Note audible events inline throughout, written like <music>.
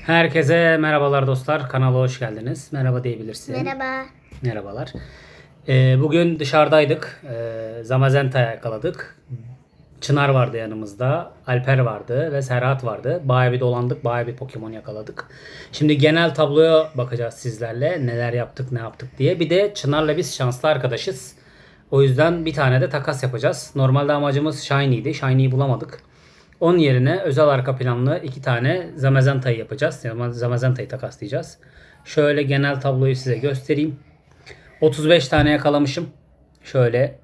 Herkese merhabalar dostlar. Kanala hoş geldiniz. Merhaba diyebilirsin. Merhaba. Merhabalar. Ee, bugün dışarıdaydık. Ee, Zamazenta yakaladık. Çınar vardı yanımızda. Alper vardı ve Serhat vardı. Bayağı bir dolandık. Bayağı bir Pokemon yakaladık. Şimdi genel tabloya bakacağız sizlerle. Neler yaptık ne yaptık diye. Bir de Çınar'la biz şanslı arkadaşız. O yüzden bir tane de takas yapacağız. Normalde amacımız Shiny'ydi. Shiny'yi bulamadık. Onun yerine özel arka planlı iki tane Zamazenta'yı yapacağız. Yani Zamazenta'yı takaslayacağız. Şöyle genel tabloyu size göstereyim. 35 tane yakalamışım. Şöyle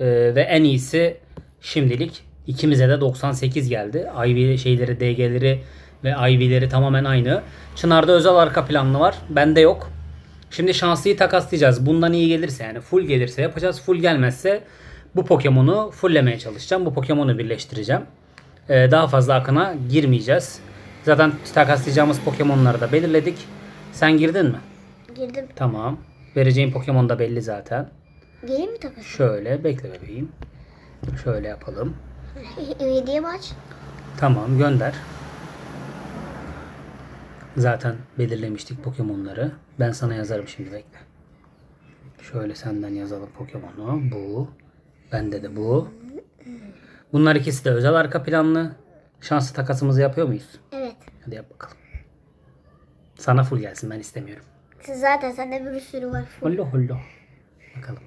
Ee, ve en iyisi şimdilik ikimize de 98 geldi. Ivy şeyleri, DG'leri ve Ivy'leri tamamen aynı. Çınar'da özel arka planlı var. Bende yok. Şimdi şanslıyı takaslayacağız. Bundan iyi gelirse yani full gelirse yapacağız. Full gelmezse bu Pokemon'u fulllemeye çalışacağım. Bu Pokemon'u birleştireceğim. Ee, daha fazla akına girmeyeceğiz. Zaten takaslayacağımız Pokemon'ları da belirledik. Sen girdin mi? Girdim. Tamam. Vereceğim Pokemon da belli zaten. Gelin mi takas? Şöyle bekle bebeğim. Şöyle yapalım. <laughs> Hediye aç? Tamam gönder. Zaten belirlemiştik Pokemon'ları. Ben sana yazarım şimdi bekle. Şöyle senden yazalım Pokemon'u. Bu. Bende de bu. Bunlar ikisi de özel arka planlı. Şanslı takasımızı yapıyor muyuz? Evet. Hadi yap bakalım. Sana full gelsin ben istemiyorum. Siz zaten sende bir sürü var. Hollo hollo. Bakalım.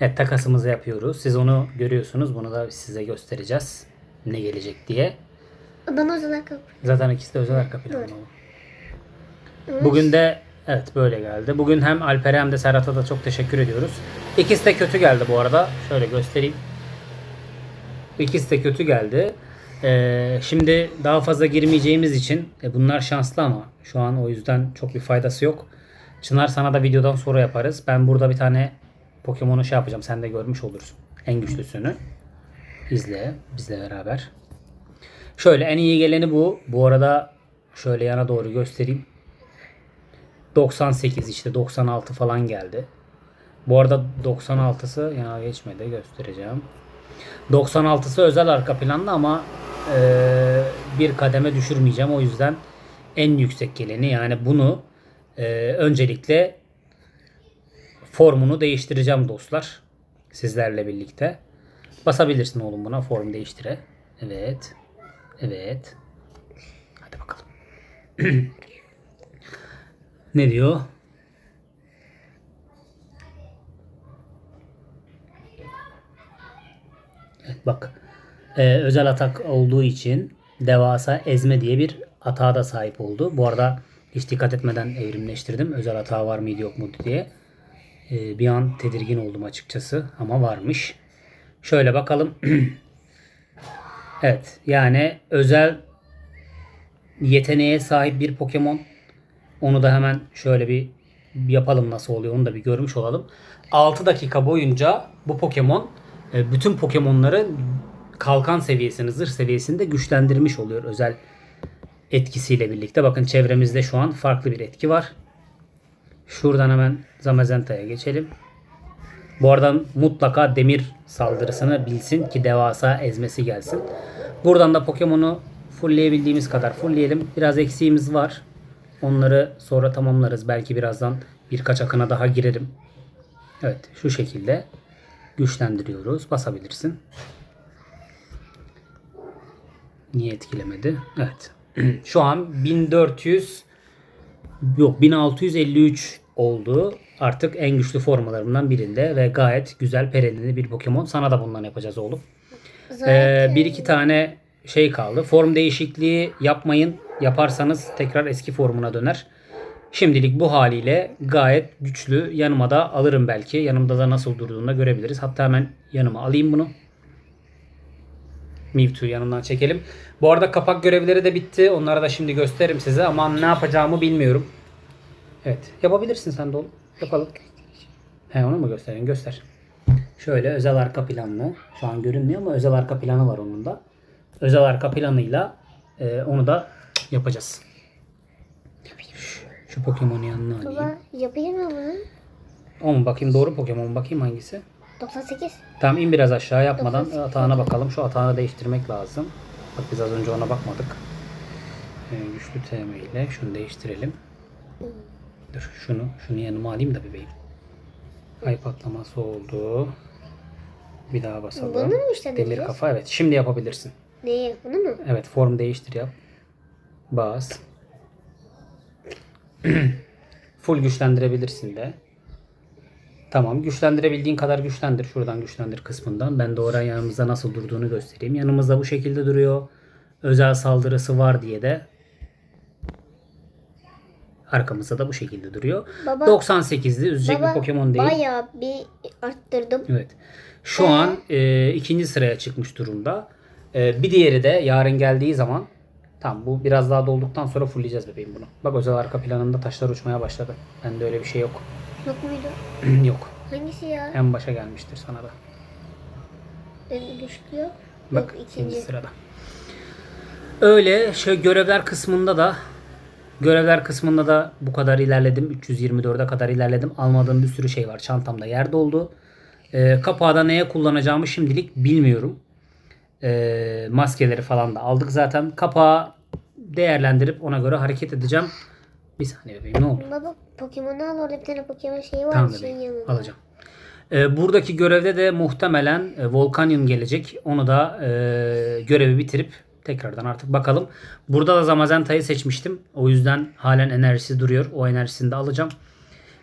Evet takasımızı yapıyoruz. Siz onu görüyorsunuz. Bunu da size göstereceğiz. Ne gelecek diye. Bana o zaman kapı. Zaten ikisi de özel arka planlı. Bugün de evet böyle geldi. Bugün hem Alper'e hem de Serhat'a da çok teşekkür ediyoruz. İkisi de kötü geldi bu arada. Şöyle göstereyim. İkisi de kötü geldi. Ee, şimdi daha fazla girmeyeceğimiz için e, bunlar şanslı ama şu an o yüzden çok bir faydası yok. Çınar sana da videodan sonra yaparız. Ben burada bir tane Pokemon'u şey yapacağım. Sen de görmüş olursun. En güçlüsünü. İzle. Bizle beraber. Şöyle en iyi geleni bu. Bu arada şöyle yana doğru göstereyim. 98 işte 96 falan geldi. Bu arada 96'sı yana geçmedi göstereceğim. 96'sı özel arka planlı ama e, bir kademe düşürmeyeceğim. O yüzden en yüksek geleni yani bunu e, öncelikle formunu değiştireceğim dostlar. Sizlerle birlikte. Basabilirsin oğlum buna form değiştire. Evet. Evet. Hadi bakalım. <clears throat> ne diyor? Bak. Ee, özel atak olduğu için devasa ezme diye bir atağa da sahip oldu. Bu arada hiç dikkat etmeden evrimleştirdim. Özel atağı var mıydı yok mu diye. Ee, bir an tedirgin oldum açıkçası ama varmış. Şöyle bakalım. <clears throat> Evet yani özel yeteneğe sahip bir Pokemon. Onu da hemen şöyle bir yapalım nasıl oluyor onu da bir görmüş olalım. 6 dakika boyunca bu Pokemon e, bütün Pokemon'ları kalkan seviyesini, zırh seviyesinde güçlendirmiş oluyor özel etkisiyle birlikte. Bakın çevremizde şu an farklı bir etki var. Şuradan hemen Zamazenta'ya geçelim. Bu arada mutlaka demir saldırısını bilsin ki devasa ezmesi gelsin. Buradan da Pokemon'u fullleyebildiğimiz kadar fullleyelim. Biraz eksiğimiz var. Onları sonra tamamlarız. Belki birazdan birkaç akına daha girerim. Evet şu şekilde güçlendiriyoruz. Basabilirsin. Niye etkilemedi? Evet. <clears throat> Şu an 1400 yok 1653 oldu. Artık en güçlü formalarımdan birinde ve gayet güzel perenili bir Pokemon. Sana da bundan yapacağız oğlum. Ee, bir iki tane şey kaldı. Form değişikliği yapmayın. Yaparsanız tekrar eski formuna döner. Şimdilik bu haliyle gayet güçlü. Yanıma da alırım belki. Yanımda da nasıl durduğunu da görebiliriz. Hatta hemen yanıma alayım bunu. Mewtwo yanımdan çekelim. Bu arada kapak görevleri de bitti. Onları da şimdi gösteririm size ama ne yapacağımı bilmiyorum. Evet. Yapabilirsin sen de oğlum. Yapalım. He onu mu göstereyim? Göster. Şöyle özel arka planlı. Şu an görünmüyor ama özel arka planı var onun da. Özel arka planıyla e, onu da yapacağız. Şu, Pokemon'u yanına alayım. Baba yapayım mı bunu? O mu bakayım doğru Pokemon bakayım hangisi? 98. Tamam in biraz aşağı yapmadan atağına bakalım. Şu atağını değiştirmek lazım. Bak biz az önce ona bakmadık. e, güçlü TM ile şunu değiştirelim. Dur şunu şunu yanıma alayım da bebeğim. Ay patlaması oldu. Bir daha basalım. Bunu mu? Demir kafa evet. Şimdi yapabilirsin. Neyi? Bunu mu? Evet form değiştir yap. Bas. Full güçlendirebilirsin de. Tamam güçlendirebildiğin kadar güçlendir. Şuradan güçlendir kısmından. Ben de oraya yanımızda nasıl durduğunu göstereyim. Yanımızda bu şekilde duruyor. Özel saldırısı var diye de arkamızda da bu şekilde duruyor. Baba- 98'li üzecek bir Pokemon değil. bayağı bir arttırdım. Evet. Şu an e, ikinci sıraya çıkmış durumda. E, bir diğeri de yarın geldiği zaman Tamam bu biraz daha dolduktan sonra fullleyeceğiz bebeğim bunu. Bak özel arka planında taşlar uçmaya başladı. Bende öyle bir şey yok. <clears throat> Yok muydu? <clears throat> yok. Hangisi ya? En başa gelmiştir sana da. Benim güçlü yok. Bak yok ikinci sırada. Öyle şu görevler kısmında da görevler kısmında da bu kadar ilerledim. 324'e kadar ilerledim. Almadığım bir sürü şey var. Çantamda yer doldu. Ee, kapağı da neye kullanacağımı şimdilik bilmiyorum. Ee, maskeleri falan da aldık zaten. Kapağı değerlendirip ona göre hareket edeceğim. Bir saniye bebeğim ne oldu? Baba Pokemon'u al orada bir tane Pokemon şeyi var Tamam şeyin yanında. alacağım. Ee, buradaki görevde de muhtemelen e, Volcanion gelecek. Onu da e, görevi bitirip tekrardan artık bakalım. Burada da Zamazenta'yı seçmiştim. O yüzden halen enerjisi duruyor. O enerjisini de alacağım.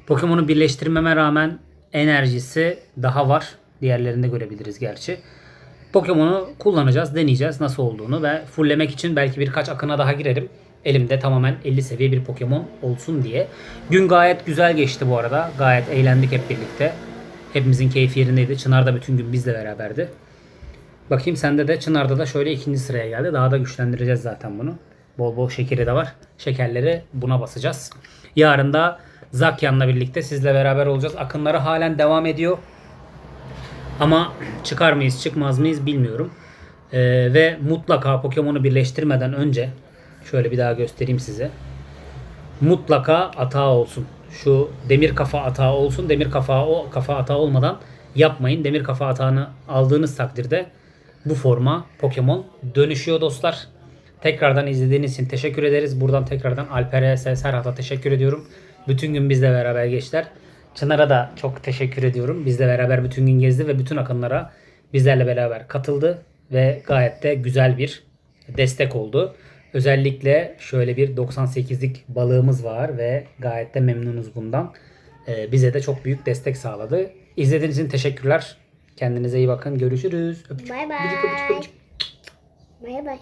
Pokemon'u birleştirmeme rağmen enerjisi daha var. Diğerlerinde görebiliriz gerçi. Pokemon'u kullanacağız, deneyeceğiz nasıl olduğunu ve fulllemek için belki birkaç akına daha girerim. Elimde tamamen 50 seviye bir Pokemon olsun diye. Gün gayet güzel geçti bu arada. Gayet eğlendik hep birlikte. Hepimizin keyfi yerindeydi. Çınar da bütün gün bizle beraberdi. Bakayım sende de Çınar'da da şöyle ikinci sıraya geldi. Daha da güçlendireceğiz zaten bunu. Bol bol şekeri de var. Şekerleri buna basacağız. Yarın da Zakyan'la birlikte sizle beraber olacağız. Akınları halen devam ediyor. Ama çıkar mıyız çıkmaz mıyız bilmiyorum. Ee, ve mutlaka Pokemon'u birleştirmeden önce şöyle bir daha göstereyim size. Mutlaka atağı olsun. Şu demir kafa atağı olsun. Demir kafa o kafa atağı olmadan yapmayın. Demir kafa atağını aldığınız takdirde bu forma Pokemon dönüşüyor dostlar. Tekrardan izlediğiniz için teşekkür ederiz. Buradan tekrardan Alper'e, Serhat'a teşekkür ediyorum. Bütün gün bizle beraber geçtiler. Çınar'a da çok teşekkür ediyorum. Bizle beraber bütün gün gezdi ve bütün akınlara bizlerle beraber katıldı. Ve gayet de güzel bir destek oldu. Özellikle şöyle bir 98'lik balığımız var ve gayet de memnunuz bundan. Ee, bize de çok büyük destek sağladı. İzlediğiniz için teşekkürler. Kendinize iyi bakın. Görüşürüz. Öpücük. Bay bay. Öpücük, öpücük, öpücük. Bay bay.